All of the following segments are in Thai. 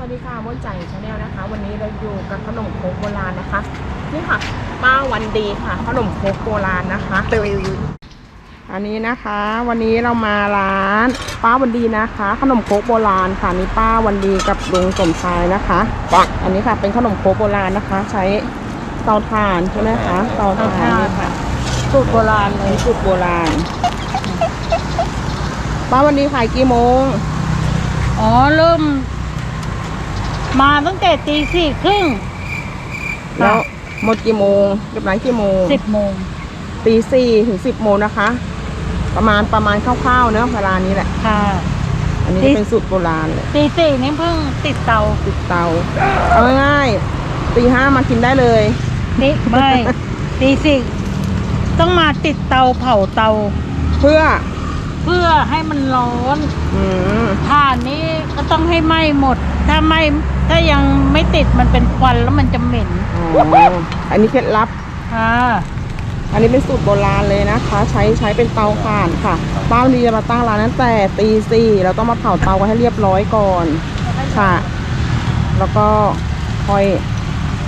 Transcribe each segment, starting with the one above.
วัสดีค่ะม่วนใจชาแนลนะคะ วันนี้เราอยู่กับขนมโครกโบราณนะคะ นี่ค่ะป้าวันดีค่ะ ขนมโครกโบราณนะคะอันนี้นะคะ วันนี้เรามาร้านป้าวันดีนะคะ ขนมโครกโบราณค่ะมีป้าวันดีกับลุงสมชายนะคะอันนี้ค่ะเป็นขนมโครกโบราณนะคะ ใช้เตาถ่านใช่ไหมคะเตาถ่านนี่ค่ะสูตรโบราณเลอันยนี้สูตรโบราณป้าวันดีขายกี่โมงอ๋อเริ่ม มาตั้งแต่ตีสี่ครึ่งแล้วหมดกี่โมงเก็บร้านกี่โมงสิบโมงตีสี่ถึงสิบโมงนะคะ ประมาณประมาณคร่าวๆเนอะเวลานี้แหละ ค่ะ อันนี้ตี เป็นสูตรโบราณเลยตีสี่นี่เพิ่งติดเตาติดเตาเอาง่ายๆตีห้ามากินได้เลยนี่ไม่ ตีสี่ต้องมาติดเตาเผาเตาเพื่อ เพื่อให้มันร้อนอืมถ่านนี้ก็ต้องให้ไหม้หมด ถ้าไหม้ถ้ายังไม่ติดมันเป็นควันแล้วมันจะเหม็นอ๋ออันนี้เคล็ดลับค่ะอันนี้เป็นสูตรโบราณเลยนะคะ ใช้ใช้เป็นเตาถ่านค่ะป้าวันดีจะมาตั้งร้านตั้งแต่ตีสี่เราต้องมาเผาเตากันให้เรียบร้อยก่อนค่ะ แล้วก็ค่อย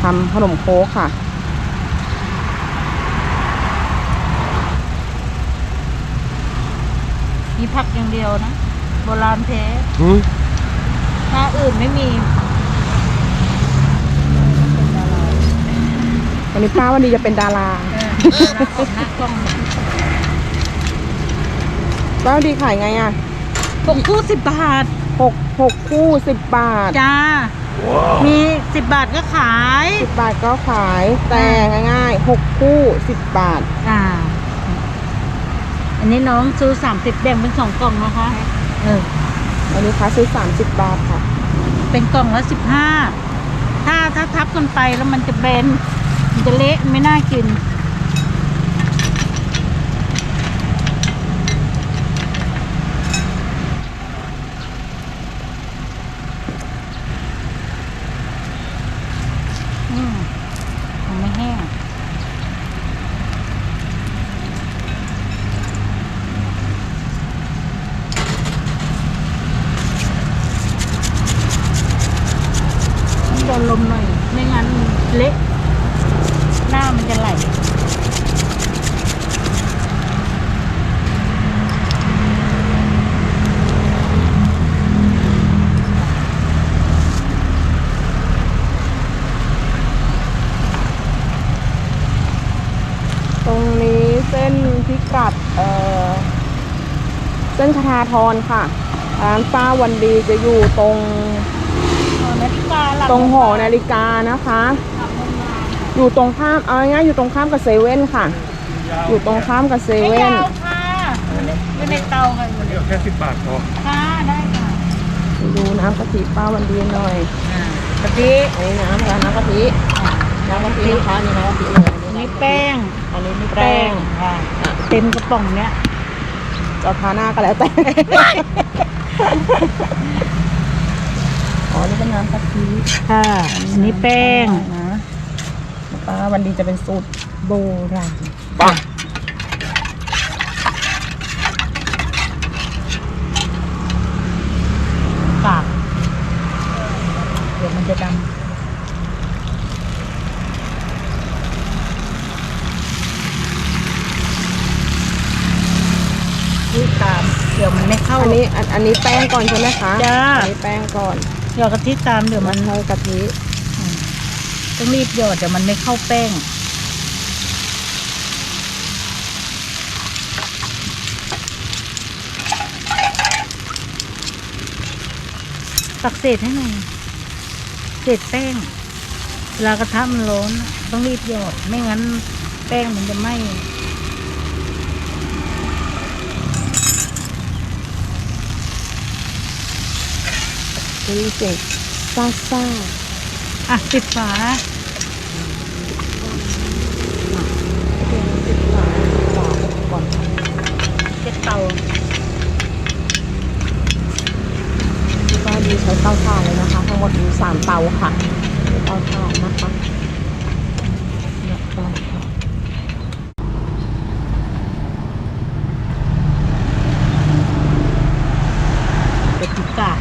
ทำขนมโค้กค่ะ มีผักอย่างเดียวนะ โบราณแท้หน้าอื่นไม่มีวันนี้ป้าวันดีจะเป็นดาราเออหน้ากล้องหน้ากล้องป้าวันดีขายไงอะหกคู่สิบบาท หกหกคู่สิบบาทจ้า มีสิบบาทก็ขาย สิบบาทก็ขายแต่ง่ายๆหกคู่สิบบาท อ่า อันนี้น้องซื้อสามสิบแบ่งเป็นสองกล่องนะคะ เออ อันนี้คะซื้อสามสิบบาทค่ะ เป็นกล่องละสิบห้า ถ้าถ้าทับกันไปแล้วมันจะเบนมันจะเละไม่น่ากิน อืมยังไม่แห้ง ต้อง โดนลมหน่อย ไม่งั้นเละหน้ามันจะไหลตรงนี้เส้นพิกัดเอ่อเส้นคทาทรค่ะร้านป้าวันดีจะอยู่ตรง ตรงหอนาฬิกานะคะหลังโรงงานอยู่ตรงข้ามเอาง่ายๆอยู่ตรงข้ามกับเซเว่นค่ะ อยู่ตรงข้ามกับเซไม่เว่นยาวค่ะอยู่ในอยู่ในเตาค่ะอยู่ในเดี๋ยวแค่สิบบาทพอค่ะได้ค่ะดูน้ำกะทิป้าวันดีหน่อยอ่ากะทิอันนี้น้ำค่ะน้ำกะทิอ่าน้ำกะทินะคะนี่น้ำกะทิเลยอันนี้แป้งอันนี้ไม่แป้แป้งงค่ะเต็มกระป๋องเนี้ยจะทาหน้าก็แล้วแต่ อ๋อนี่เป็นน้ำกะทิค่ะอันนี้แป้งนะป้าวันดีจะเป็นสูตรโบราณปังกากเดี๋ยวมันจะดำนี่ตามเดี๋ยวมันไม่เข้าอันนี้อันอันนี้แป้งก่อนใช่ไหมคะจ้า อันนี้แป้งก่อน หยอดกะทิตามเดี๋ยวมันนเท่ากะทิต้องรีบหยอดเดี๋ยวมันไม่เข้าแป้งตักเศษให้หน่อยเศษแป้งเวลากระทะมันร้อนต้องรีบหยอด ไม่งั้นแป้งมันจะไหม้ ดูเสียงซ่าซ่าอะปิดฝาติดฝาฝาก่อนเช็ดเตาที่ป้าดีใช้เตาถ่านเลยนะคะ ทั้งหมดมีสามเตาค่ะเตาถ่านนะคะเนี่ยเตาถ่าน เป็นกาก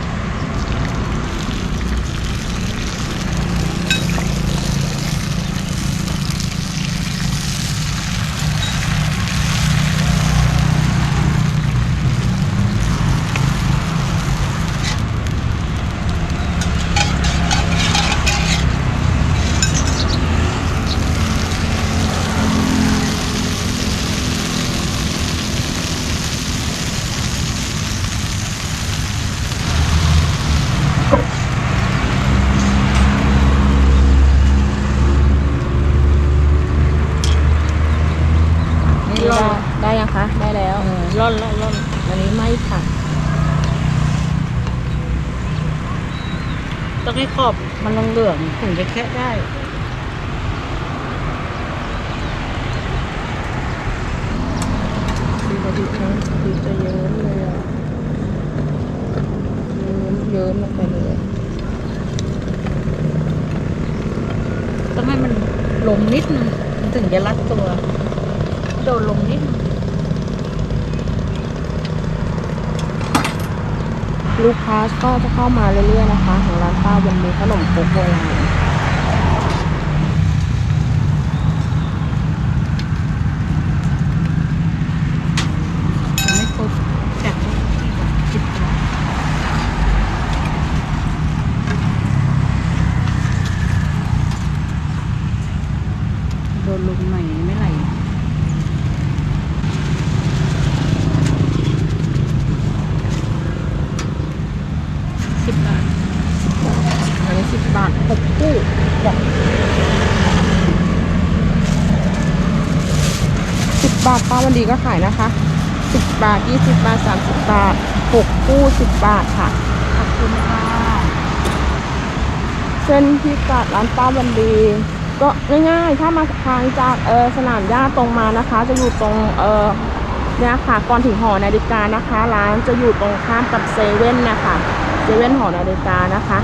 ต้องให้ขอบมันเหลืองๆถึงจะแคะได้ดีกว่าดีนะดีจะเยิ้มเลยอะเยิ้มเยิ้มลงไปเลยต้องให้มันลงนิดนึงมันถึงจะรัดตัว โดนลงนิดนึง ลูกค้าก็จะเข้ามาเรื่อยๆนะคะ ของร้านป้าวันนี้ขนมครกโบราณยังไม่ครบจกสิบบาทโดนลมใหม่ไม่ไหลสิบบาท อันนี้สิบบาทหกคู่แบบสิ บาทป้าวันดีก็ขายนะคะสิบาทยี่สิบาทสามสิบาทหกคู่สิบาทค่ะ ขอบคุณค่ะ เส้นพิกัดร้านป้าวันดี ก็ง่ายๆ ถ้ามาทางจากเออสนามหญ้าตรงมานะคะ จะอยู่ตรงเออเนี่ยค่ะ ก่อนถึงหอนาฬิกานะคะ ร้านจะอยู่ตรงข้ามกับเซเว่นนะคะเซเว่นหอนาฬิกานะคะ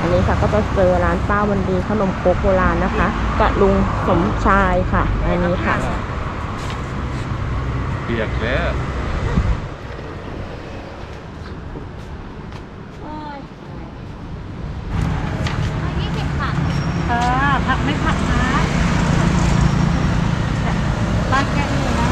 อันนี้ค่ะก็จะเจอร้านป้าวันดีขนมโคโบราณนะคะกับลุงสมชายค่ะ อันนี้ค่ะ เปียกแล้ว ค่ะผักไม่ผักนะร้านแกงอยู่นะ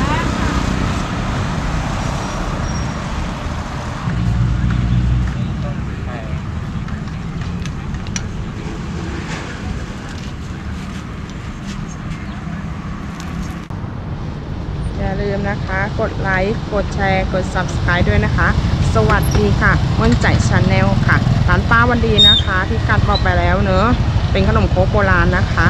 อย่า ลืมนะคะ กดไลค์กดแชร์กด subscribe ด้วยนะคะ สวัสดีค่ะวันใจชาแนลค่ะร้านป้าวันดีนะคะที่กัดบอกไปแล้วเนอะเป็นขนมโคโบราณนะคะ